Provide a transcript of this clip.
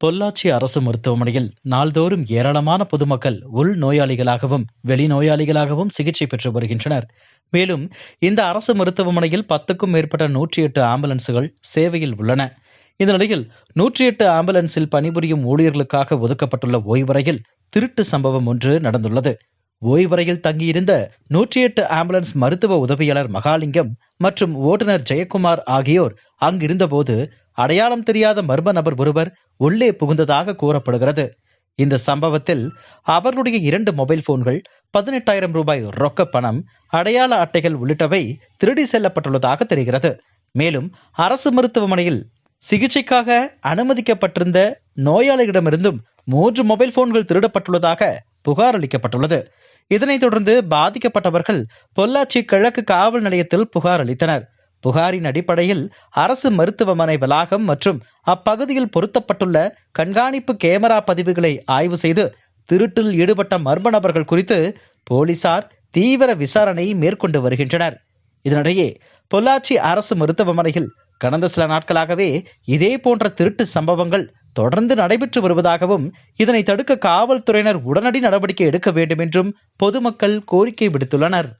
பொள்ளாச்சி அரசு மருத்துவமனையில் நாள்தோறும் ஏராளமான பொதுமக்கள் உள் நோயாளிகளாகவும் வெளிநோயாளிகளாகவும் சிகிச்சை பெற்று வருகின்றனர். மேலும் இந்த அரசு மருத்துவமனையில் பத்துக்கும் மேற்பட்ட நூற்றி எட்டு ஆம்புலன்ஸுகள் சேவையில் உள்ளன. இந்த நிலையில் நூற்றி எட்டு ஆம்புலன்ஸில் பணிபுரியும் ஊழியர்களுக்காக ஒதுக்கப்பட்டுள்ள ஓய்வறையில் திருட்டு சம்பவம் ஒன்று நடந்துள்ளது. ஓய்வறையில் தங்கியிருந்த நூற்றி எட்டு ஆம்புலன்ஸ் மருத்துவ உதவியாளர் மகாலிங்கம் மற்றும் ஓட்டுநர் ஜெயக்குமார் ஆகியோர் அங்கிருந்தபோது அடையாளம் தெரியாத மர்ம நபர் ஒருவர் உள்ளே புகுந்ததாக கூறப்படுகிறது. இந்த சம்பவத்தில் அவர்களுடைய இரண்டு மொபைல் போன்கள் பதினெட்டாயிரம் ரூபாய் ரொக்க பணம் அடையாள அட்டைகள் உள்ளிட்டவை திருடி செல்லப்பட்டுள்ளதாக தெரிகிறது. மேலும் அரசு மருத்துவமனையில் சிகிச்சைக்காக அனுமதிக்கப்பட்டிருந்த நோயாளிகளிடமிருந்தும் மூன்று மொபைல் போன்கள் திருடப்பட்டுள்ளதாக புகார் அளிக்கப்பட்டுள்ளது. இதனைத் தொடர்ந்து பாதிக்கப்பட்டவர்கள் பொள்ளாச்சி கிழக்கு காவல் நிலையத்தில் புகார் அளித்தனர். புகாரின் அடிப்படையில் அரசு மருத்துவமனை வளாகம் மற்றும் அப்பகுதியில் பொருத்தப்பட்டுள்ள கண்காணிப்பு கேமரா பதிவுகளை ஆய்வு செய்து திருட்டில் ஈடுபட்ட மர்ம நபர்கள் குறித்து போலீசார் தீவிர விசாரணை மேற்கொண்டு வருகின்றனர். இதனிடையே பொள்ளாச்சி அரசு மருத்துவமனையில் கடந்த சில நாட்களாகவே இதே போன்ற திருட்டு சம்பவங்கள் தொடர்ந்து நடைபெற்று வருவதாகவும் இதனை தடுக்க காவல்துறையினர் உடனடி நடவடிக்கை எடுக்க வேண்டும் என்றும் பொதுமக்கள் கோரிக்கை விடுத்துள்ளனர்.